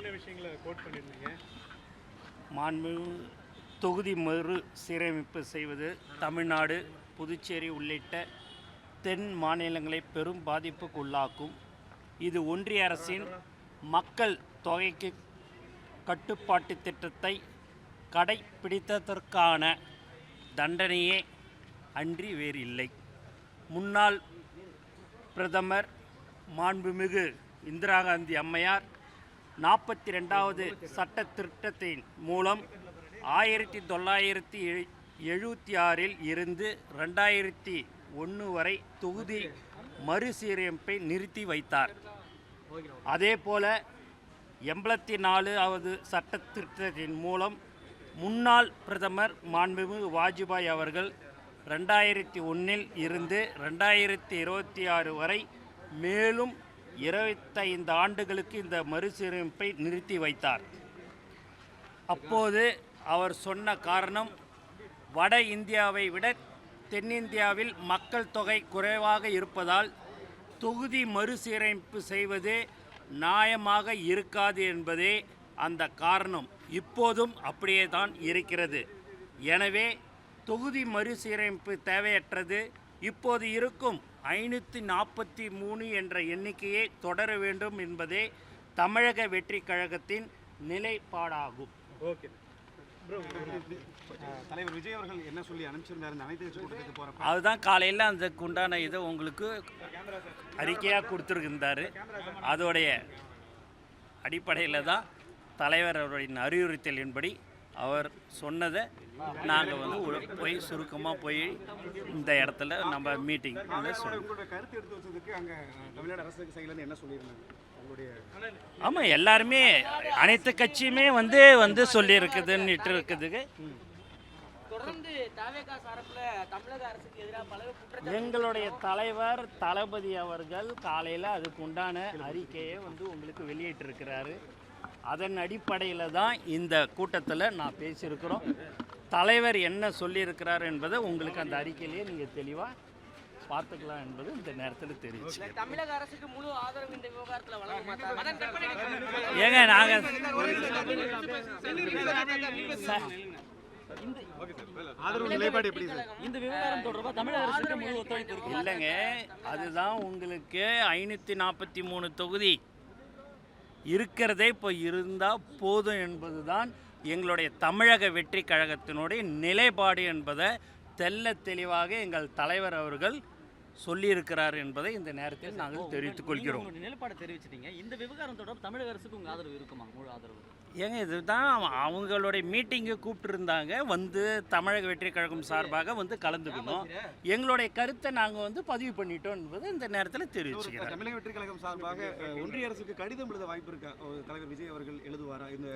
என்ன விஷயங்களை கோட் பண்ணியிருந்தீங்க? மாண்பு தொகுதி மறு சீரமைப்பு செய்வது தமிழ்நாடு புதுச்சேரி உள்ளிட்ட தென் மாநிலங்களை பெரும் பாதிப்புக்கு உள்ளாக்கும் இது ஒன்றிய அரசின் மக்கள் தொகைக்கு கட்டுப்பாட்டு திட்டத்தை கடைப்பிடித்ததற்கான தண்டனையே அன்றி வேறில்லை. முன்னாள் பிரதமர் மாண்புமிகு இந்திரா காந்தி அம்மையார் நாற்பத்தி ரெண்டாவது சட்ட திருத்தத்தின் மூலம் ஆயிரத்தி தொள்ளாயிரத்தி எழுபத்தி ஆறில் இருந்து ரெண்டாயிரத்தி ஒன்று வரை தொகுதி மறுசீரமைப்பை நிறுத்தி வைத்தார். அதே போல எண்பத்தி நாலாவது சட்ட திருத்தத்தின் மூலம் முன்னாள் பிரதமர் மாண்புமிகு வாஜ்பாய் அவர்கள் ரெண்டாயிரத்தி ஒன்றில் இருந்து ரெண்டாயிரத்தி இருபத்தி ஆறு வரை மேலும் இருபத்தைந்து ஆண்டுகளுக்கு இந்த மறுசீரமைப்பை நிறுத்தி வைத்தார். அப்போது அவர் சொன்ன காரணம் வட இந்தியாவை விட தென்னிந்தியாவில் மக்கள் தொகை குறைவாக இருப்பதால் தொகுதி மறுசீரமைப்பு செய்வது நியாயமாக இருக்காது என்பதே அந்த காரணம். இப்போதும் அப்படியே தான் இருக்கிறது. எனவே தொகுதி மறுசீரமைப்பு தேவையற்றது. இப்போது இருக்கும் ஐநூற்றி நாற்பத்தி மூணு என்ற எண்ணிக்கையை தொடர வேண்டும் என்பதே தமிழக வெற்றி கழகத்தின் நிலைப்பாடாகும். ஓகே. தலைவர் விஜய் அவர்கள் என்ன சொல்லி அனுப்பிச்சிருந்தாரு? அதுதான் காலையில் அதுக்கு உண்டான இதை உங்களுக்கு அறிக்கையாக கொடுத்துருக்கின்றாரு அதோடைய அடிப்படையில் தான் தலைவர் அவருடைய அறிவுறுத்தலின்படி அவர் சொன்னதை நாங்கள் வந்து போய் சுருக்கமாக போய் இந்த இடத்துல நம்ம மீட்டிங் சொல்லுவோம் உங்களோட கருத்து எடுத்து வச்சதுக்கு அங்க அஹ், தமிழ்நாடு அரசு சைடுல என்ன சொல்லியிருந்தாங்க உங்களுடைய ஆமாம் எல்லாருமே அனைத்து கட்சியுமே வந்து வந்து சொல்லியிருக்குதுன்னுட்டு இருக்குதுக்கு தொடர்ந்து தாவேகா சார்பில் தமிழக அரசுக்கு எதிராக பல குற்றச்சாட்டு எங்களுடைய தலைவர் தளபதி அவர்கள் காலையில் அதுக்கு உண்டான அறிக்கையை வந்து உங்களுக்கு வெளியிட்டிருக்கிறாரு. அதன் அடிப்படையில் தான் இந்த கூட்டத்தில் நான் பேசியிருக்கிறோம் தலைவர் என்ன சொல்லியிருக்கிறார் என்பதை உங்களுக்கு அந்த அறிக்கையிலேயே நீங்கள் தெளிவாக பார்த்துக்கலாம் என்பது இந்த நேரத்தில் தெரிவிச்சு தமிழக அரசுக்கு முழு ஆதரவு இந்த விவகாரத்தில் வழங்க ஏங்க நாங்கள் இல்லைங்க அதுதான் உங்களுக்கு ஐநூற்றி நாற்பத்தி மூணு தொகுதி இருக்கிறதே இப்போ இருந்தால் போதும் என்பது தான் எங்களுடைய தமிழக வெற்றி கழகத்தினுடைய நிலைப்பாடு என்பதை தெல்ல தெளிவாக எங்கள் தலைவர் அவர்கள் சொல்லியிருக்கிறார் என்பதை இந்த நேரத்தில் நாங்கள் தெரிவித்துக் கொள்கிறோம். நிலைப்பாடு தெரிவிச்சிட்டீங்க. இந்த விவகாரம் தொடர்பு தமிழக அரசுக்கு உங்க ஆதரவு இருக்குமா? முழு ஆதரவு. ஏங்க இதுதான் அவங்களுடைய மீட்டிங்கு கூப்பிட்டுருந்தாங்க. வந்து தமிழக வெற்றி கழகம் சார்பாக வந்து கலந்துக்கணும் எங்களுடைய கருத்தை நாங்கள் வந்து பதிவு பண்ணிட்டோம் என்பதை இந்த நேரத்தில் தெரிவிச்சுக்கிறேன். தமிழக வெற்றி கழகம் சார்பாக ஒன்றிய அரசுக்கு கடிதம் எழுத வாய்ப்பு இருக்கா? தலைவர் விஜய் அவர்கள் எழுதுவாரா? இந்த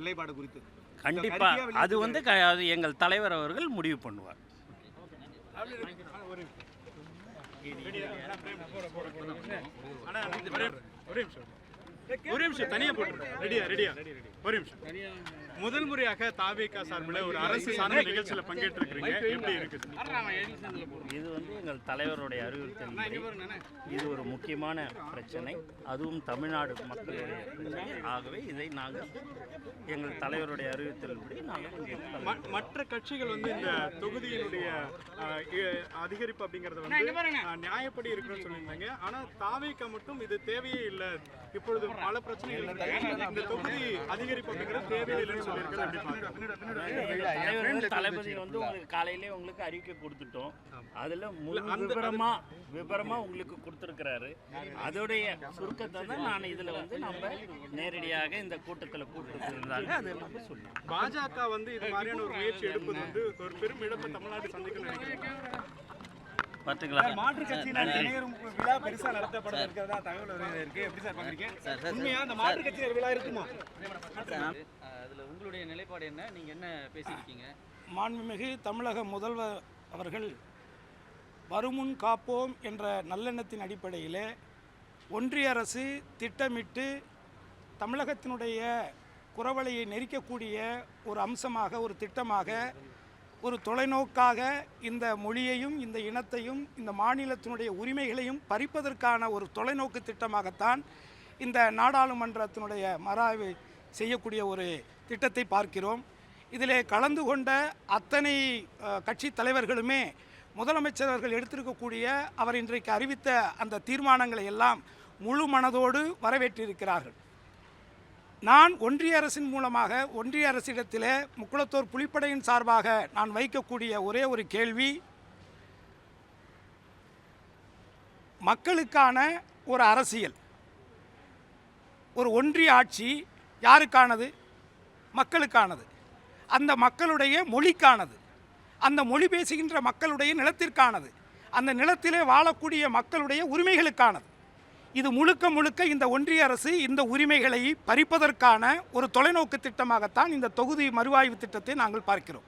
நிலைப்பாடு குறித்து. கண்டிப்பாக அது வந்து எங்கள் தலைவர் அவர்கள் முடிவு பண்ணுவார். ஒரே ஒரு நிமிஷம் தனியா போட்டு ரெடியா ரெடியா ஒரு நிமிஷம். முதல் முறையாக தாவேகா சார்பில் ஒரு அரசு சார்ந்த நிகழ்ச்சியில பங்கேற்றிருக்கிறீங்க. எப்படி இருக்கு? இது வந்து எங்கள் தலைவருடைய அறிவுறுத்தலின்படி இது ஒரு முக்கியமான பிரச்சனை. அதுவும் தமிழ்நாடு மக்களுடைய பிரச்சனை. ஆகவே இதை நாங்கள் எங்கள் தலைவருடைய அறிவுறுத்தலின்படி நாங்கள் மற்ற கட்சிகள் வந்து இந்த தொகுதியினுடைய அதிகரிப்பு அப்படிங்கறத வந்து நியாயப்படி இருக்குன்னு சொல்லியிருந்தாங்க. ஆனா தாவேக்கா மட்டும் இது தேவையே இல்லை. இப்பொழுது பல பிரச்சனைகள் இந்த தொகுதி அதிகரிப்பு அப்படிங்கிறது தேவையே தளபதி வந்து உங்களுக்கு காலையிலே உங்களுக்கு அறிக்கை கொடுத்துட்டோம். அதுல முழு விவரமா விவரமா உங்களுக்கு கொடுத்துருக்கிறாரு. அதோடைய சுருக்கத்தை தான் நான் இதுல வந்து நம்ம நேரடியாக இந்த கூட்டத்துல கூப்பிட்டுருந்தாங்க அது நம்ம பாஜக வந்து இது மாதிரியான ஒரு முயற்சி எடுப்பது வந்து ஒரு பெரும் இழப்பை தமிழ்நாடு நினைக்கிறேன். பார்த்துக்கலாம். மாற்றுக் கட்சியினர் இணையரும் விழா பெருசா நடத்தப்பட இருக்கிறதா தகவல் இருக்கு. எப்படி சார் பாக்குறீங்க உண்மையா அந்த மாற்றுக் கட்சியினர் விழா இருக்குமா? உங்களுடைய நிலைப்பாடு என்ன? நீங்கள் என்ன பேசியிருக்கீங்க? மாண்புமிகு தமிழக முதல்வர் அவர்கள் வருமுன் காப்போம் என்ற நல்லெண்ணத்தின் அடிப்படையிலே ஒன்றிய அரசு திட்டமிட்டு தமிழகத்தினுடைய குறவலையை நெரிக்கக்கூடிய ஒரு அம்சமாக ஒரு திட்டமாக ஒரு தொலைநோக்காக இந்த மொழியையும் இந்த இனத்தையும் இந்த மாநிலத்தினுடைய உரிமைகளையும் பறிப்பதற்கான ஒரு தொலைநோக்கு திட்டமாகத்தான் இந்த நாடாளுமன்றத்தினுடைய மறாய்வு செய்யக்கூடிய ஒரு திட்டத்தை பார்க்கிறோம். இதிலே கலந்து கொண்ட அத்தனை கட்சி தலைவர்களுமே முதலமைச்சர் அவர்கள் எடுத்திருக்கக்கூடிய அவர் இன்றைக்கு அறிவித்த அந்த தீர்மானங்களை எல்லாம் முழு மனதோடு வரவேற்றிருக்கிறார்கள். நான் ஒன்றிய அரசின் மூலமாக ஒன்றிய அரசிடத்திலே முக்குளத்தோர் புலிப்படையின் சார்பாக நான் வைக்கக்கூடிய ஒரே ஒரு கேள்வி மக்களுக்கான ஒரு அரசியல். ஒரு ஒன்றிய ஆட்சி யாருக்கானது? மக்களுக்கானது. அந்த மக்களுடைய மொழிக்கானது. அந்த மொழி பேசுகின்ற மக்களுடைய நிலத்திற்கானது. அந்த நிலத்திலே வாழக்கூடிய மக்களுடைய உரிமைகளுக்கானது. இது முழுக்க முழுக்க இந்த ஒன்றிய அரசு இந்த உரிமைகளை பறிப்பதற்கான ஒரு தொலைநோக்கு திட்டமாகத்தான் இந்த தொகுதி மறுவாய்வு திட்டத்தை நாங்கள் பார்க்கிறோம்.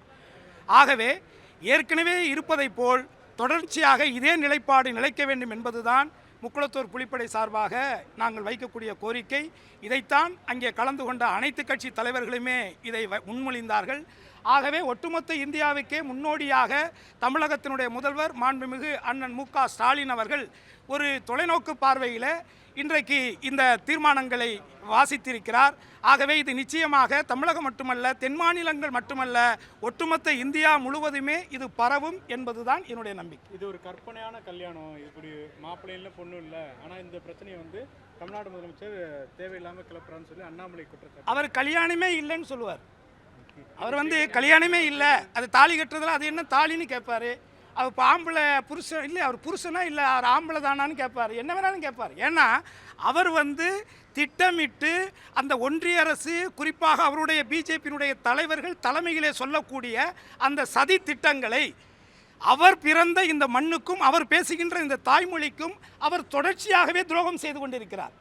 ஆகவே ஏற்கனவே இருப்பதைப் போல் தொடர்ச்சியாக இதே நிலைப்பாடு நிலைக்க வேண்டும் என்பதுதான் முக்குளத்தூர் புலிப்படை சார்பாக நாங்கள் வைக்கக்கூடிய கோரிக்கை. இதைத்தான் அங்கே கலந்து கொண்ட அனைத்து கட்சி தலைவர்களுமே இதை வ- முன்மொழிந்தார்கள். ஆகவே ஒட்டுமொத்த இந்தியாவுக்கே முன்னோடியாக தமிழகத்தினுடைய முதல்வர் மாண்புமிகு அண்ணன் மு க ஸ்டாலின் அவர்கள் ஒரு தொலைநோக்கு பார்வையில் இன்றைக்கு இந்த தீர்மானங்களை வாசித்திருக்கிறார். ஆகவே இது நிச்சயமாக தமிழகம் மட்டுமல்ல தென் மாநிலங்கள் மட்டுமல்ல ஒட்டுமொத்த இந்தியா முழுவதுமே இது பரவும் என்பதுதான் என்னுடைய நம்பிக்கை. இது ஒரு கற்பனையான கல்யாணம். இப்படி மாப்பிள்ளை இல்லை பொண்ணு இல்லை. ஆனால் இந்த பிரச்சனையை வந்து தமிழ்நாடு முதலமைச்சர் தேவையில்லாமல் கிளப்புறான்னு சொல்லி அண்ணாமலை குற்றச்சாட்டு. அவர் கல்யாணமே இல்லைன்னு சொல்லுவார். அவர் வந்து கல்யாணமே இல்லை. அது தாலி கட்டுறதுல அது என்ன தாலின்னு கேட்பாரு அவர் இப்போ ஆம்பளை புருஷன் இல்லை அவர் புருஷனா இல்லை அவர் ஆம்பளை தானான்னு கேட்பார் என்ன வேணாலும் கேட்பார் ஏன்னா அவர் வந்து திட்டமிட்டு அந்த ஒன்றிய அரசு குறிப்பாக அவருடைய பிஜேபியினுடைய தலைவர்கள் தலைமையிலே சொல்லக்கூடிய அந்த சதி திட்டங்களை அவர் பிறந்த இந்த மண்ணுக்கும் அவர் பேசுகின்ற இந்த தாய்மொழிக்கும் அவர் தொடர்ச்சியாகவே துரோகம் செய்து கொண்டிருக்கிறார்.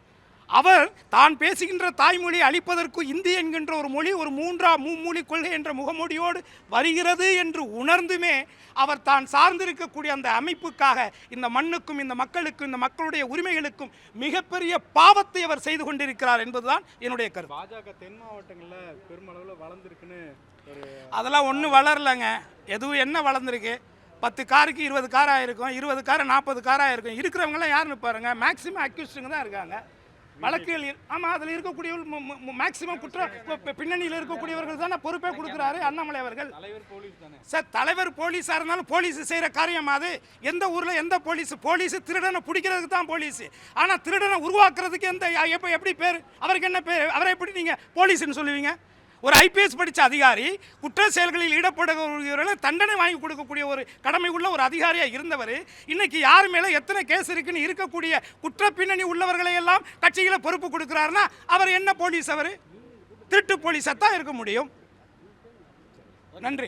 அவர் தான் பேசுகின்ற தாய்மொழி அழிப்பதற்கு இந்தி என்கின்ற ஒரு மொழி ஒரு மூன்றா மும்மொழி கொள்கை என்ற முகமொழியோடு வருகிறது என்று உணர்ந்துமே அவர் தான் சார்ந்திருக்கக்கூடிய அந்த அமைப்புக்காக இந்த மண்ணுக்கும் இந்த மக்களுக்கும் இந்த மக்களுடைய உரிமைகளுக்கும் மிகப்பெரிய பாவத்தை அவர் செய்து கொண்டிருக்கிறார் என்பதுதான் என்னுடைய கருத்து. பாஜக தென் மாவட்டங்களில் பெருமளவில் வளர்ந்துருக்குன்னு அதெல்லாம் ஒன்றும் வளரலைங்க. எதுவும் என்ன வளர்ந்துருக்கு? பத்து காருக்கு இருபது கார் ஆயிருக்கும் இருபது கார் நாற்பது கார் ஆயிருக்கும் இருக்கிறவங்களாம் யாருன்னு பாருங்க. மேக்ஸிமம் அக்யூஸ்டுங்க தான் இருக்காங்க. வழக்குகள் இரு- ஆமா அதில் இருக்கக்கூடியவர்கள் மேக்ஸிமம் குற்ற பின்னணியில் இருக்கக்கூடியவர்கள் தானே பொறுப்பே கொடுக்குறாரு அண்ணாமலை அவர்கள். சார் தலைவர் போலீஸாக இருந்தாலும் போலீஸ் செய்கிற காரியம் அது. எந்த ஊரில் எந்த போலீஸ் போலீஸ் திருடனை பிடிக்கிறதுக்கு தான் போலீஸ். ஆனால் திருடனை உருவாக்குறதுக்கு எந்த எப்போ எப்படி பேர்? அவருக்கு என்ன பேர்? அவரை எப்படி நீங்கள் போலீஸ்னு சொல்லுவீங்க? ஒரு ஐபிஎஸ் படித்த அதிகாரி குற்ற செயல்களில் ஈடுபடுகிறவர்களை தண்டனை வாங்கி கொடுக்கக்கூடிய ஒரு கடமை உள்ள ஒரு அதிகாரியாக இருந்தவர். இன்னைக்கு யார் மேலே எத்தனை கேஸ் இருக்குன்னு இருக்கக்கூடிய குற்ற பின்னணி உள்ளவர்களை எல்லாம் கட்சியில் பொறுப்பு கொடுக்குறாருன்னா அவர் என்ன போலீஸ் அவர்? திருட்டு போலீஸாக தான் இருக்க முடியும். நன்றி.